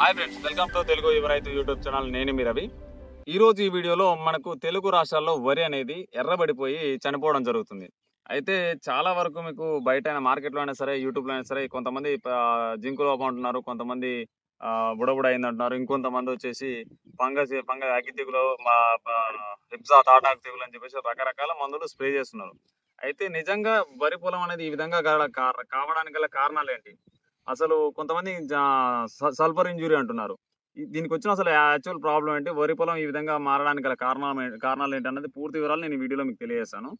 Hi friends welcome to Telugu యువ రైతు YouTube channel నేను మీ రవి. ఈ రోజు ఈ వీడియోలో మనకు తెలుగు రాష్ట్రాల్లో వరి అనేది ఎర్రబడిపోయి చనిపోవడం జరుగుతుంది. అయితే చాలా వరకు మీకు బయట మార్కెట్లో అయినా సరే యూట్యూబ్లో అయినా సరే కొంతమంది జింకు లోపం అంటున్నారు కొంతమంది ఆ, బుడబుడ అయింది అంటున్నారు ఇంకొంతమంది వచ్చేసి ఫంగస్ ఫంగస్ అగ్గి తెగులు మా హిప్సా తాటాకు తెగులు అని చెప్పేసి రకరకాల మందులు స్ప్రే చేస్తున్నారు. అయితే నిజంగా వరి పొలం అనేది ఈ విధంగా కావడానికి గల కారణాలు ఏంటి? అసలు కొంతమంది జా- స- సల్ఫర్ ఇంజురీ అంటున్నారు. ఈ- దీనికి వచ్చిన అసలు యాక్చువల్ ప్రాబ్లం ఏంటి? వరి పొలం ఈ విధంగా మారడానికి గల కారణాలు కారణాలు ఏంటి అన్నది పూర్తి వివరాలు నేను ఈ వీడియోలో మీకు తెలియజేస్తాను.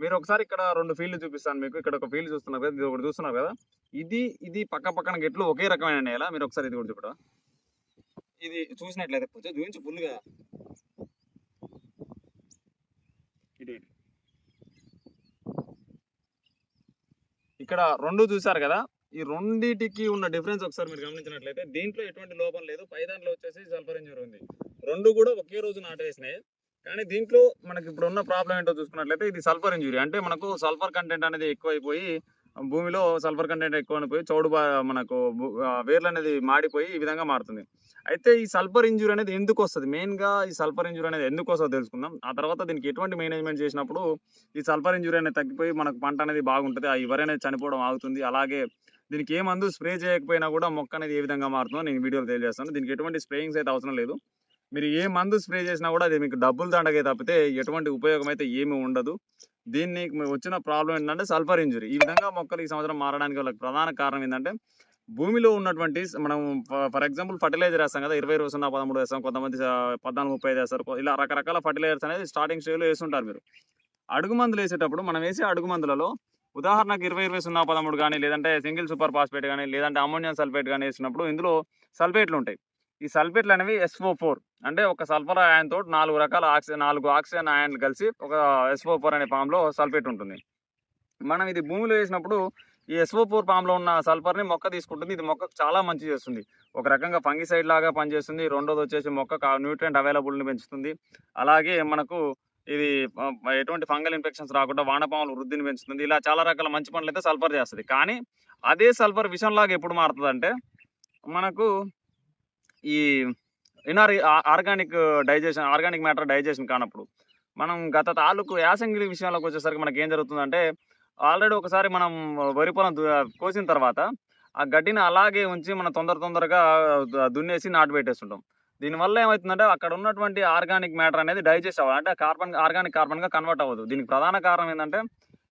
మీరు ఒకసారి ఇక్కడ రెండు ఫీల్డ్ చూపిస్తాను మీకు. ఇక్కడ ఒక ఫీల్డ్ చూస్తున్నారు కదా ఇది ఒకటి చూస్తున్నారు కదా. ఇది ఇది పక్క పక్కన గెట్లు ఒకే రకమైన నేల. మీరు ఒకసారి ఇది కూడా చూపడా ఇది చూసినట్లయితే కొంచెం చూపించు ఫుల్గా ఇక్కడ రెండు చూసారు కదా. ఈ రెండింటికి ఉన్న డిఫరెన్స్ ఒకసారి మీరు గమనించినట్లయితే దీంట్లో ఎటువంటి లోపం లేదు. పై దాంట్లో వచ్చేసి సల్ఫర్ ఇంజూర్ ఉంది. రెండు కూడా ఒకే రోజు నాటేసినాయి. కానీ దీంట్లో మనకి ఇప్పుడు ఉన్న ప్రాబ్లం ఏంటో చూసుకున్నట్లయితే ఇది సల్ఫర్ ఇంజురీ. అంటే మనకు సల్ఫర్ కంటెంట్ అనేది ఎక్కువైపోయి భూమిలో సల్ఫర్ కంటెంట్ ఎక్కువ అయిపోయి చౌడు మనకు వేర్లు అనేది మాడిపోయి ఈ విధంగా మారుతుంది. అయితే ఈ సల్ఫర్ ఇంజురీ అనేది ఎందుకు వస్తుంది? మెయిన్గా ఈ సల్ఫర్ ఇంజురీ అనేది ఎందుకు వస్తుందో తెలుసుకుందాం. ఆ తర్వాత దీనికి ఎటువంటి మేనేజ్మెంట్ చేసినప్పుడు ఈ సల్ఫర్ ఇంజురీ అనేది తగ్గిపోయి మనకు పంట అనేది బాగుంటుంది. ఆ ఇవరి అనేది చనిపోవడం ఆగుతుంది. అలాగే దీనికి ఏ మందు స్ప్రే చేయకపోయినా కూడా మొక్క అనేది ఏ విధంగా మారుతుందో నేను వీడియోలో తెలియజేస్తాను. దీనికి ఎటువంటి స్ప్రేయింగ్స్ అయితే అవసరం లేదు. మీరు ఏ మందు స్ప్రే చేసినా కూడా అది మీకు డబ్బులు దండగే తప్పితే ఎటువంటి ఉపయోగం అయితే ఏమీ ఉండదు. దీన్ని వచ్చిన ప్రాబ్లం ఏంటంటే సల్ఫర్ ఇంజురీ. ఈ విధంగా మొక్కలు ఈ సంవత్సరం మారడానికి వాళ్ళకి ప్రధాన కారణం ఏంటంటే భూమిలో ఉన్నటువంటి మనం ఫర్ ఎగ్జాంపుల్ ఫర్టిలైజర్ వేస్తాం కదా ఇరవై రోజున పదమూడు వేస్తాం కొంతమంది పద్నాలుగు ముప్పై ఐదు వేస్తారు. ఇలా రకరకాల ఫర్టిలైజర్స్ అనేది స్టార్టింగ్ స్టేజ్లో వేస్తుంటారు మీరు. అడుగు మందులు వేసేటప్పుడు మనం వేసే అడుగు మందులలో ఉదాహరణకు ఇరవై ఇరవై సున్నా పదమూడు కానీ లేదంటే సింగిల్ సూపర్ ఫాస్ఫేట్ కానీ లేదంటే అమోనియం సల్ఫేట్ కానీ వేసినప్పుడు ఇందులో సల్ఫేట్లు ఉంటాయి. ఈ సల్ఫేట్లు అనేవి ఎస్ఓ ఫోర్ అంటే ఒక సల్ఫర్ అయాన్ తోటి నాలుగు రకాల ఆక్సిజన్ నాలుగు ఆక్సిజన్ అయాన్లు కలిసి ఒక ఎస్ఓ ఫోర్ అనే ఫామ్లో సల్ఫేట్ ఉంటుంది. మనం ఇది భూమిలో వేసినప్పుడు ఈ ఎస్ఓ ఫోర్ ఫామ్లో ఉన్న సల్ఫర్ని మొక్క తీసుకుంటుంది. ఇది మొక్కకు చాలా మంచి చేస్తుంది. ఒక రకంగా ఫంగిసైడ్ లాగా పనిచేస్తుంది. రెండోది వచ్చేసి మొక్క న్యూట్రియంట్ అవైలబుల్ని పెంచుతుంది. అలాగే మనకు ఇది ఎటువంటి ఫంగల్ ఇన్ఫెక్షన్స్ రాకుండా వానపాములు వృద్ధిని పెంచుతుంది. ఇలా చాలా రకాల మంచి పనులు అయితే సల్ఫర్ చేస్తుంది. కానీ అదే సల్ఫర్ విషంలాగా ఎప్పుడు మారుతుంది అంటే మనకు ఈ ఇనార్ organic digestion organic matter digestion కానప్పుడు మనం గత తాలూకు యాసంగిరి విషయంలోకి వచ్చేసరికి మనకి ఏం జరుగుతుందంటే ఆల్రెడీ ఒకసారి మనం వరి పొలం కోసిన తర్వాత ఆ గడ్డిని అలాగే ఉంచి మనం తొందర తొందరగా దున్నేసి నాటు పెట్టేస్తుంటాం. దీనివల్ల ఏమవుతుందంటే అక్కడ ఉన్నటువంటి ఆర్గానిక్ మ్యాటర్ అనేది డైజెస్ట్ అవ్వాలి. అంటే కార్బన్ ఆర్గానిక్ కార్బన్గా కన్వర్ట్ అవ్వదు. దీనికి ప్రధాన కారణం ఏంటంటే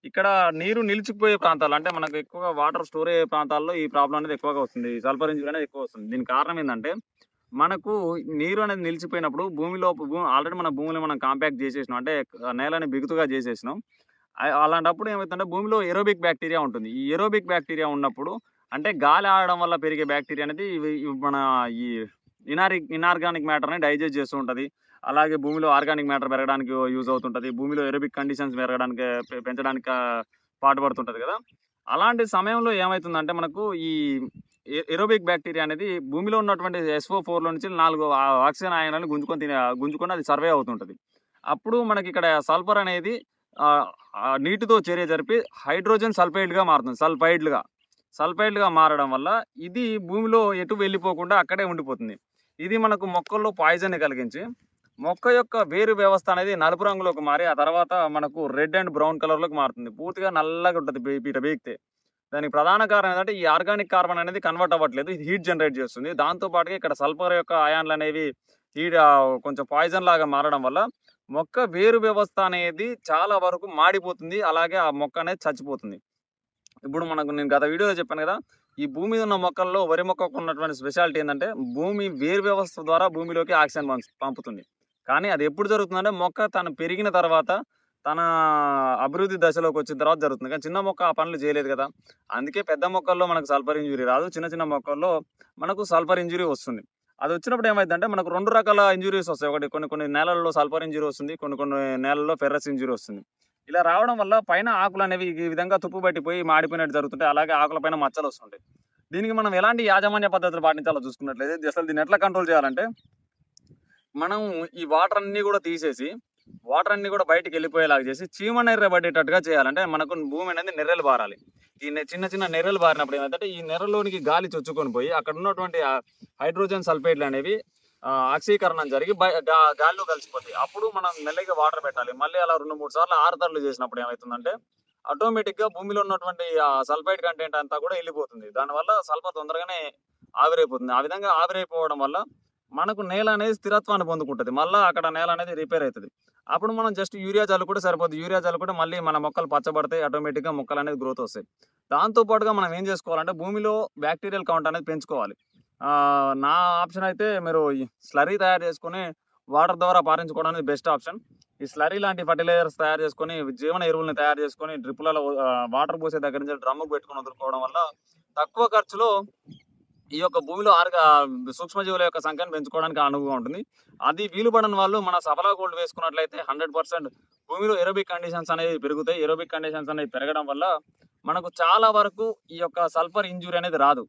ఇక్కడ నీరు నిలిచిపోయే ప్రాంతాలు అంటే మనకు ఎక్కువగా వాటర్ స్టోర్ అయ్యే ప్రాంతాల్లో ఈ ప్రాబ్లం అనేది ఎక్కువగా వస్తుంది. సల్ఫర్ ఇంజురీ అనేది ఎక్కువ వస్తుంది. దీనికి కారణం ఏంటంటే మనకు నీరు అనేది నిలిచిపోయినప్పుడు భూమిలో ఆల్రెడీ మన భూమిలో మనం కాంపాక్ట్ చేసేసినాం. అంటే నేలని బిగుతుగా చేసేసినాం. అలాంటప్పుడు ఏమవుతుందంటే భూమిలో ఎరోబిక్ బ్యాక్టీరియా ఉంటుంది. ఈ ఎరోబిక్ బ్యాక్టీరియా ఉన్నప్పుడు అంటే గాలి ఆడడం వల్ల పెరిగే బ్యాక్టీరియా అనేది మన ఈ ఇనారిక్ ఇనార్గానిక్ మ్యాటర్ని డైజెస్ట్ చేస్తూ ఉంటుంది. అలాగే భూమిలో ఆర్గానిక్ మ్యాటర్ పెరగడానికి యూజ్ అవుతుంటుంది. భూమిలో ఎరోబిక్ కండిషన్స్ పెరగడానికి పెంచడానికి పాటుపడుతుంటుంది కదా. అలాంటి సమయంలో ఏమవుతుందంటే మనకు ఈ ఎరోబిక్ బ్యాక్టీరియా అనేది భూమిలో ఉన్నటువంటి ఎస్ఓ ఫోర్లో నుంచి నాలుగు ఆ- ఆక్సిజన్ ఆయనాలను గుంజుకొని తినే గుంజుకొని అది సర్వే అవుతుంటుంది. అప్పుడు మనకి ఇక్కడ సల్ఫర్ అనేది నీటితో చర్య జరిపి హైడ్రోజన్ సల్ఫైడ్గా మారుతుంది. సల్ఫైడ్లుగా సల్ఫైడ్గా మారడం వల్ల ఇది భూమిలో ఎటు వెళ్ళిపోకుండా అక్కడే ఉండిపోతుంది. ఇది మనకు మొక్కల్లో పాయిజన్ కలిగించి మొక్క యొక్క వేరు వ్యవస్థ అనేది నలుపు రంగులోకి మారి ఆ తర్వాత మనకు రెడ్ అండ్ బ్రౌన్ కలర్లోకి మారుతుంది. పూర్తిగా నల్లగా ఉంటుంది పీట బీకితే దానికి ప్రధాన కారణం ఏంటంటే ఈ ఆర్గానిక్ కార్బన్ అనేది కన్వర్ట్ అవ్వట్లేదు ఇది హీట్ జనరేట్ చేస్తుంది. దాంతోపాటుగా ఇక్కడ సల్ఫర్ యొక్క అయాన్లు అనేవి హీట్ కొంచెం పాయిజన్ లాగా మారడం వల్ల మొక్క వేరు వ్యవస్థ అనేది చాలా వరకు మాడిపోతుంది అలాగే ఆ మొక్క అనేది చచ్చిపోతుంది. ఇప్పుడు మనకు నేను గత వీడియోలో చెప్పాను కదా ఈ భూమి మీద ఉన్న మొక్కల్లో వరి మొక్కకు ఉన్నటువంటి స్పెషాలిటీ ఏంటంటే భూమి వేరు వ్యవస్థ ద్వారా భూమిలోకి ఆక్సిజన్ పంపుతుంది. కానీ అది ఎప్పుడు జరుగుతుందంటే మొక్క తను పెరిగిన తర్వాత తన అభివృద్ధి దశలోకి వచ్చిన తర్వాత జరుగుతుంది. కానీ చిన్న మొక్క ఆ పనులు చేయలేదు కదా. అందుకే పెద్ద మొక్కల్లో మనకు సల్ఫర్ ఇంజురీ రాదు. చిన్న చిన్న మొక్కల్లో మనకు సల్ఫర్ ఇంజురీ వస్తుంది. అది వచ్చినప్పుడు ఏమైందంటే మనకు రెండు రకాల ఇంజురీస్ వస్తాయి. ఒకటి కొన్ని కొన్ని నేలల్లో సల్ఫర్ ఇంజురీ వస్తుంది. కొన్ని కొన్ని నేలల్లో ఫెర్రస్ ఇంజురీ వస్తుంది. ఇలా రావడం వల్ల పైన ఆకులు అనేవి ఈ విధంగా తుప్పు పట్టిపోయి మాడిపోయినట్టు జరుగుతుంటాయి అలాగే ఆకుల పైన మచ్చలు వస్తుంటాయి. దీనికి మనం ఎలాంటి యాజమాన్య పద్ధతులు పాటించాలో చూసుకున్నట్లయితే అసలు దీన్ని ఎట్లా కంట్రోల్ చేయాలంటే మనం ఈ వాటర్ అన్ని కూడా తీసేసి వాటర్ అన్ని కూడా బయటికి వెళ్ళిపోయేలాగా చేసి చీమ నెర్ర పడేటట్టుగా చేయాలంటే మనకు భూమి అనేది నెర్రెలు బారాలి. ఈ చిన్న చిన్న నెర్రెలు బారినప్పుడు ఏమంటే ఈ నెర్రలోనికి గాలి చొచ్చుకొని పోయి అక్కడ ఉన్నటువంటి హైడ్రోజన్ సల్ఫైడ్లు అనేవి ఆక్సీకరణం జరిగి గాలిలో కలిసిపోతాయి. అప్పుడు మనం మెల్లగా వాటర్ పెట్టాలి. మళ్ళీ అలా రెండు మూడు సార్లు ఆరుతర్లు చేసినప్పుడు ఏమవుతుందంటే ఆటోమేటిక్గా భూమిలో ఉన్నటువంటి సల్ఫైడ్ కంటెంట్ అంతా కూడా వెళ్ళిపోతుంది. దానివల్ల సల్ఫర్ తొందరగానే ఆవిరైపోతుంది. ఆ విధంగా ఆవిరైపోవడం వల్ల మనకు నేల అనేది స్థిరత్వాన్ని పొందుకుంటుంది. మళ్ళీ అక్కడ నేల అనేది రిపేర్ అవుతుంది అప్పుడు మనం జస్ట్ యూరియా చల్లుకుంటే సరిపోతుంది యూరియా చల్లుకుంటే మళ్ళీ మన మొక్కలు పచ్చబడతాయి. ఆటోమేటిక్గా మొక్కలు అనేది గ్రోత్ వస్తాయి. దాంతో పాటుగా మనం ఏం చేసుకోవాలంటే భూమిలో బ్యాక్టీరియల్ కౌంట్ అనేది పెంచుకోవాలి. నా ఆప్షన్ అయితే మీరు స్లరీ తయారు చేసుకొని వాటర్ ద్వారా పారించుకోవడం అనేది బెస్ట్ ఆప్షన్ ఈ స్లరీ లాంటి ఫర్టిలైజర్స్ తయారు చేసుకొని జీవన ఎరువులను తయారు చేసుకొని డ్రిప్పులలో వాటర్ పోసే దగ్గర నుంచి డ్రమ్ముకు పెట్టుకుని వదులుకోవడం వల్ల తక్కువ ఖర్చులో ఈ యొక్క భూమిలో ఆర్గ సూక్ష్మజీవుల యొక్క సంఖ్యను పెంచుకోవడానికి అనువుగా ఉంటుంది. అది వీలు పడని వాళ్ళు మన సఫలా గోల్డ్ వేసుకున్నట్లయితే హండ్రెడ్ పర్సెంట్ భూమిలో ఎరోబిక్ కండిషన్స్ అనేవి పెరుగుతాయి. ఎరోబిక్ కండిషన్స్ అనేవి పెరగడం వల్ల మనకు చాలా వరకు ఈ యొక్క సల్ఫర్ ఇంజురీ అనేది రాదు.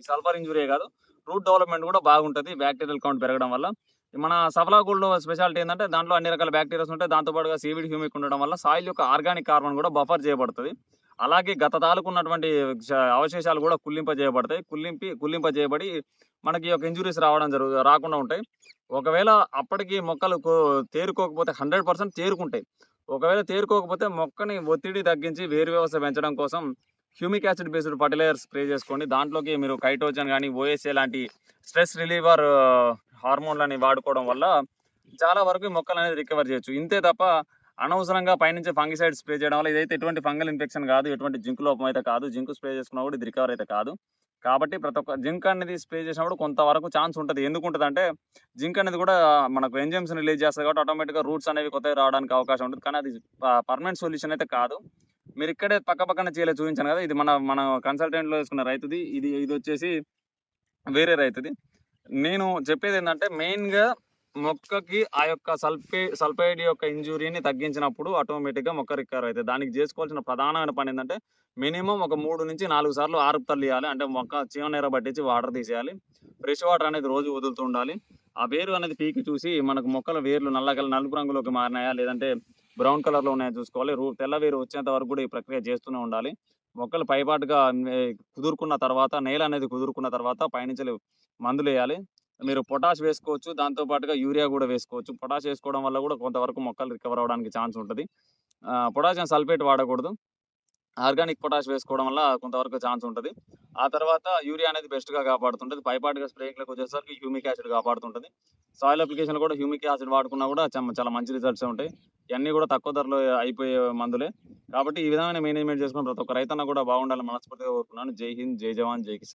ఈ సల్ఫర్ ఇంజురీ కాదు. రూట్ డెవలప్మెంట్ కూడా బాగుంటుంది. బ్యాక్టీరియల్ కౌంట్ పెరగడం వల్ల. మన సఫలా గోల్డ్ స్పెషాలిటీ ఏంటంటే దాంట్లో అన్ని రకాల బ్యాక్టీరియాస్ ఉంటాయి. దాంతోపాటుగా సీవిడ్ హ్యూమిక్ ఉండడం వల్ల సాయిల్ యొక్క ఆర్గానిక్ కార్బన్ కూడా బఫర్ చేయబడుతుంది. అలాగే గత తాలూకు ఉన్నటువంటి అవశేషాలు కూడా కుల్లింప చేయబడతాయి కుల్లింపి కుల్లింప చేయబడి మనకి ఒక యొక్క ఇంజురీస్ రావడం జరుగు రాకుండా ఉంటాయి. ఒకవేళ అప్పటికి మొక్కలు తేరుకోకపోతే హండ్రెడ్ పర్సెంట్ తేరుకుంటాయి. ఒకవేళ తేరుకోకపోతే మొక్కని ఒత్తిడి తగ్గించి వేరు వ్యవస్థ పెంచడం కోసం humic acid based fertiliser spray చేసుకోండి. దాంట్లోకి మీరు కైటోజన్ కానీ ఓఎస్ఏ లాంటి స్ట్రెస్ రిలీవర్ హార్మోన్లని వాడుకోవడం వల్ల చాలా వరకు ఈ మొక్కలు అనేది రికవర్ చేయొచ్చు. ఇంతే తప్ప అనవసరంగా పైనుంచి ఫంగిసైడ్ స్ప్రే చేయడం వల్ల ఇదైతే ఎటువంటి ఫంగల్ ఇన్ఫెక్షన్ కాదు ఎటువంటి జింక్ లోపం అయితే కాదు జింక్ స్ప్రే చేసుకున్నా కూడా ఇది రికవర్ అయితే కాదు. కాబట్టి ప్రతి ఒక్క జింక్ అనేది స్ప్రే చేసినప్పుడు కొంతవరకు ఛాన్స్ ఉంటుంది. ఎందుకు ఉంటుంది అంటే జింక్ అనేది కూడా మనకు ఎంజైమ్స్ రిలీజ్ చేస్తుంది కాబట్టి ఆటోమేటిక్గా రూట్స్ అనేవి కొత్తగా రావడానికి అవకాశం ఉంటుంది. కానీ అది పర్మనెంట్ సొల్యూషన్ అయితే కాదు. మీరు ఇక్కడే పక్క పక్కన చేయలే చూపించాను కదా ఇది మన మన కన్సల్టెంట్లో వేసుకున్న రైతుది. ఇది ఇది వచ్చేసి వేరే రైతుది. నేను చెప్పేది ఏంటంటే మెయిన్గా మొక్కకి ఆ యొక్క సల్ఫే సల్ఫైడ్ యొక్క ఇంజురీని తగ్గించినప్పుడు ఆటోమేటిక్గా మొక్క రికవర్ అవుతుంది. దానికి చేసుకోవాల్సిన ప్రధానమైన పని ఏంటంటే మినిమం ఒక మూడు నుంచి నాలుగు సార్లు ఆరుపుతలు ఇవ్వాలి అంటే మొక్క చీమనీర పట్టించి వాటర్ తీసేయాలి. ఫ్రెష్ వాటర్ అనేది రోజు వదులుతూ ఉండాలి. ఆ వేరు అనేది పీకి చూసి మనకు మొక్కల వేర్లు నల్లగల నలుపు రంగులోకి మారినాయా లేదంటే బ్రౌన్ కలర్లో ఉన్నాయా చూసుకోవాలి. రూ తెల్ల వేరు వచ్చేంత వరకు కూడా ఈ ప్రక్రియ చేస్తూనే ఉండాలి. మొక్కలు పైపాటుగా కుదురుకున్న తర్వాత నేల అనేది కుదురుకున్న తర్వాత పైనుంచి మందులు వేయాలి. మీరు పొటాష్ వేసుకోవచ్చు దాంతో పాటుగా యూరియా కూడా వేసుకోవచ్చు. పొటాష్ వేసుకోవడం వల్ల కూడా కొంతవరకు మొక్కలు రికవర్ అవడానికి ఛాన్స్ ఉంటుంది. పొటాషియం సల్ఫేట్ వాడకూడదు. ఆర్గానిక్ పొటాష్ వేసుకోవడం వల్ల కొంతవరకు ఛాన్స్ ఉంటుంది. ఆ తర్వాత యూరియా అనేది బెస్ట్గా కాపాడుతుంటుంది. పైపాటిగా స్ప్రేయింగ్లకు వచ్చేసరికి హ్యూమిక్ యాసిడ్ కాపాడుతుంటుంది. సాయిల్ అప్లికేషన్ కూడా హ్యూమిక్ యాసిడ్ వాడుకున్నా కూడా చాలా మంచి రిజల్ట్స్ ఉంటాయి. ఇవన్నీ కూడా తక్కువ ధరలో అయిపోయే మందులే. కాబట్టి ఈ విధమైన మేనేజ్మెంట్ చేసుకుని ప్రతి ఒక్క రైతన్న కూడా బాగుండాలని మనస్ఫూర్తిగా కోరుకున్నాను. జై హింద్ జై జవాన్ జై కిసాన్.